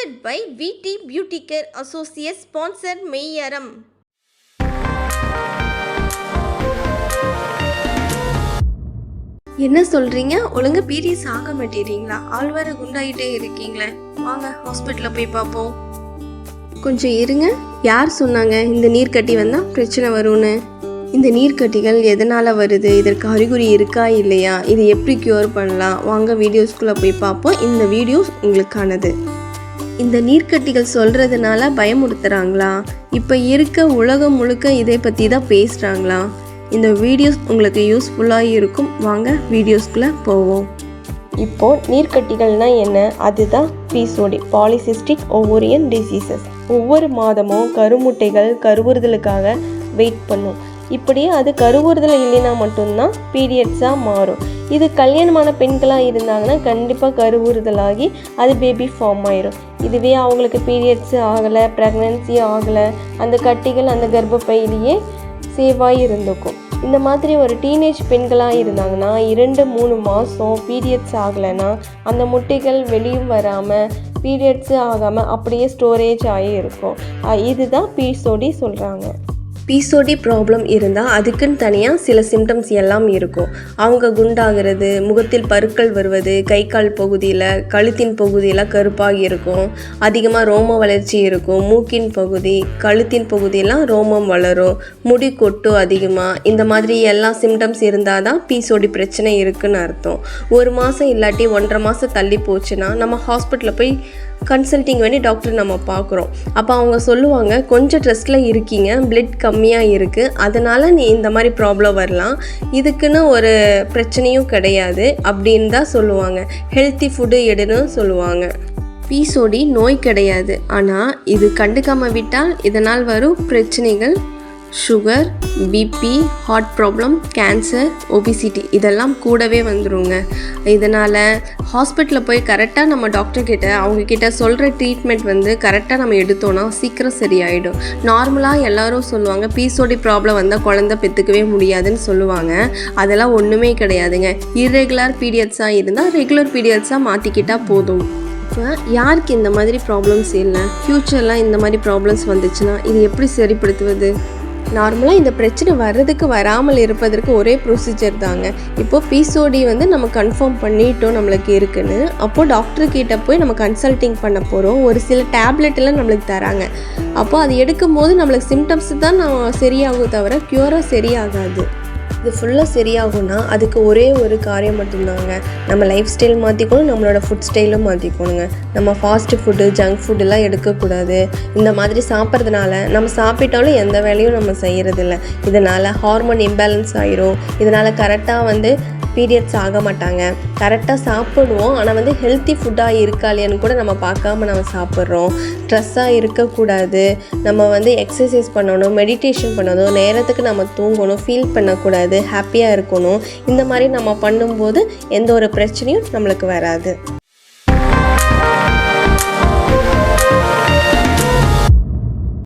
Sponsored by VT Beauty Care Associates Sponsored மெய்யரம் என்ன சொல்றீங்க? ஒழுங்கா பீரியட்ஸ் ஆக மாட்டேறீங்களா? ஆள் வேற குண்டாயிட்டே இருக்கீங்களே. வாங்க ஹாஸ்பிட்டலில் போய் பார்ப்போம். கொஞ்சம் இருங்க. யார் சொன்னாங்க இந்த நீர்க்கட்டி வந்தால் பிரச்சனை வரும்னு? இந்த நீர்க்கட்டிகள் எதனால் வருது? இதற்கு அறிகுறி இருக்கா இல்லையா? இது எப்படி க்யூர் பண்ணலாம்? வாங்க வீடியோஸ்குள்ளே போய் பார்ப்போம். இந்த வீடியோஸ் உங்களுக்கானது. இந்த நீர்க்கட்டிகள் சொல்கிறதுனால பயமுறுத்துகிறாங்களா இப்போ இருக்க உலகம் முழுக்க இதை பற்றி தான் பேசுகிறாங்களா இந்த வீடியோஸ் உங்களுக்கு யூஸ்ஃபுல்லாக இருக்கும். வாங்க வீடியோஸ்குள்ளே போவோம். இப்போது நீர்க்கட்டிகள்னால் என்ன? அதுதான் பிசோடி பாலிசிஸ்டிக் ஒவ்வொரியன் டிசீசஸ். ஒவ்வொரு மாதமும் கருமுட்டைகள் கருவுறுதலுக்காக வெயிட் பண்ணும். இப்படியே அது கருவுறுதல் இல்லைன்னா மட்டும்தான் பீரியட்ஸாக மாறும். இது கல்யாணமான பெண்களாக இருந்தாங்கன்னா கண்டிப்பாக கருவுறுதலாகி அது பேபி ஃபார்ம் ஆயிரும். இதுவே அவங்களுக்கு பீரியட்ஸ் ஆகலை ப்ரெக்னென்சி ஆகலை அந்த கட்டிகள் அந்த கர்ப்பப்பையிலேயே சேவாக இருந்துக்கும் இந்த மாதிரி ஒரு டீனேஜ் பெண்களாக இருந்தாங்கன்னா இரண்டு மூணு மாதம் பீரியட்ஸ் ஆகலைன்னா அந்த முட்டைகள் வெளியும் வராமல் பீரியட்ஸு ஆகாமல் அப்படியே ஸ்டோரேஜ் ஆகி இருக்கும். இதுதான் பீசோடி சொல்கிறாங்க பிசோடி ப்ராப்ளம் இருந்தால் அதுக்குன்னு தனியாக சில சிம்டம்ஸ் எல்லாம் இருக்கும். அவங்க குண்டாகிறது முகத்தில் பருக்கள் வருவது கை கால் பகுதியில் கழுத்தின் பகுதியில் கருப்பாகி இருக்கும். அதிகமாக ரோம வளர்ச்சி இருக்கும். மூக்கின் பகுதி கழுத்தின் பகுதியெல்லாம் ரோமம் வளரும். முடி கொட்டும் அதிகமாக இந்த மாதிரி எல்லா சிம்டம்ஸ் இருந்தால் தான் பிசோடி பிரச்சனை இருக்குன்னு அர்த்தம். ஒரு மாதம் இல்லாட்டி ஒன்றரை மாதம் தள்ளி போச்சுன்னா நம்ம ஹாஸ்பிட்டலில் போய் கன்சல்ட்டிங் வேண்டி டாக்டர் நம்ம பார்க்குறோம். அப்போ அவங்க சொல்லுவாங்க கொஞ்சம் ட்ரெஸ்ட்டில் இருக்கீங்க பிளட் கம்மியாக இருக்குது அதனால் நீ இந்த மாதிரி ப்ராப்ளம் வரலாம். இதுக்குன்னு ஒரு பிரச்சனையும் கிடையாது. அப்படின்னு தான் சொல்லுவாங்க. ஹெல்த்தி ஃபுட்டு எடுன்னு சொல்லுவாங்க. பீசோடி நோய் கிடையாது. ஆனால் இது கண்டுக்காமல் விட்டால் இதனால் வரும் பிரச்சனைகள் sugar BP heart problem cancer obesity இதெல்லாம் கூடவே வந்துருங்க. இதனால் ஹாஸ்பிட்டலில் போய் கரெக்டாக நம்ம டாக்டர்கிட்ட அவங்கக்கிட்ட சொல்கிற ட்ரீட்மெண்ட் வந்து கரெக்டாக நம்ம எடுத்தோன்னா சீக்கிரம் சரியாயிடும். நார்மலாக எல்லோரும் சொல்லுவாங்க பிசோடி ப்ராப்ளம் வந்தால் குழந்தை பெற்றுக்கவே முடியாதுன்னு சொல்லுவாங்க. அதெல்லாம் ஒன்றுமே கிடையாதுங்க. இர்ரெகுலர் பீரியட்ஸாக இருந்தால் ரெகுலர் பீரியட்ஸாக மாற்றிக்கிட்டால் போதும். இப்போ யாருக்கு இந்த மாதிரி ப்ராப்ளம்ஸ் இல்லை? ஃப்யூச்சர்லாம் இந்த மாதிரி ப்ராப்ளம்ஸ் வந்துச்சுன்னா இது எப்படி சரிப்படுத்துவது? நார்மலாக இந்த பிரச்சனை வர்றதுக்கு வராமல் இருப்பதற்கு ஒரே ப்ரொசீஜர் தாங்க. இப்போது பிசோடி வந்து நம்ம கன்ஃபார்ம் பண்ணிட்டோம் நம்மளுக்கு இருக்குன்னு. அப்போது டாக்டர் கிட்ட போய் நம்ம கன்சல்ட்டிங் பண்ண போகிறோம் ஒரு சில டேப்லெட் எல்லாம் நம்மளுக்கு தராங்க. அப்போ அது எடுக்கும்போது நம்மளுக்கு சிம்டம்ஸ் தான் நான் சரியாகும் தவிர க்யூராக சரியாகாது. இது ஃபுல்லாக சரியாகும்னா அதுக்கு ஒரே ஒரு காரியம் மட்டும்தாங்க. நம்ம லைஃப் ஸ்டைல் மாற்றிக்கணும் நம்மளோட ஃபுட் ஸ்டைலும் மாற்றிக்கணுங்க நம்ம ஃபாஸ்ட் ஃபுட்டு ஜங்க் ஃபுட்டுலாம் எடுக்கக்கூடாது. இந்த மாதிரி சாப்பிட்றதுனால நம்ம சாப்பிட்டாலும் எந்த வேலையும் நம்ம செய்கிறதில்ல இதனால் ஹார்மோன் இம்பேலன்ஸ் ஆயிரும். இதனால் கரெக்டாக வந்து பீரியட்ஸ் ஆக மாட்டாங்க. கரெக்டாக சாப்பிடுவோம் ஆனால் வந்து ஹெல்த்தி ஃபுட்டாக இருக்கா இல்லையான்னு கூட நம்ம பார்க்காம நம்ம சாப்பிட்றோம். ஸ்ட்ரெஸ்ஸாக இருக்கக்கூடாது. நம்ம வந்து எக்ஸசைஸ் பண்ணணும் மெடிடேஷன் பண்ணணும் நேரத்துக்கு நம்ம தூங்கணும் ஃபீல் பண்ணக்கூடாது. ஹாப்பியாக இருக்கணும். இந்த மாதிரி நம்ம பண்ணும்போது எந்த ஒரு பிரச்சனையும் நம்மளுக்கு வராது.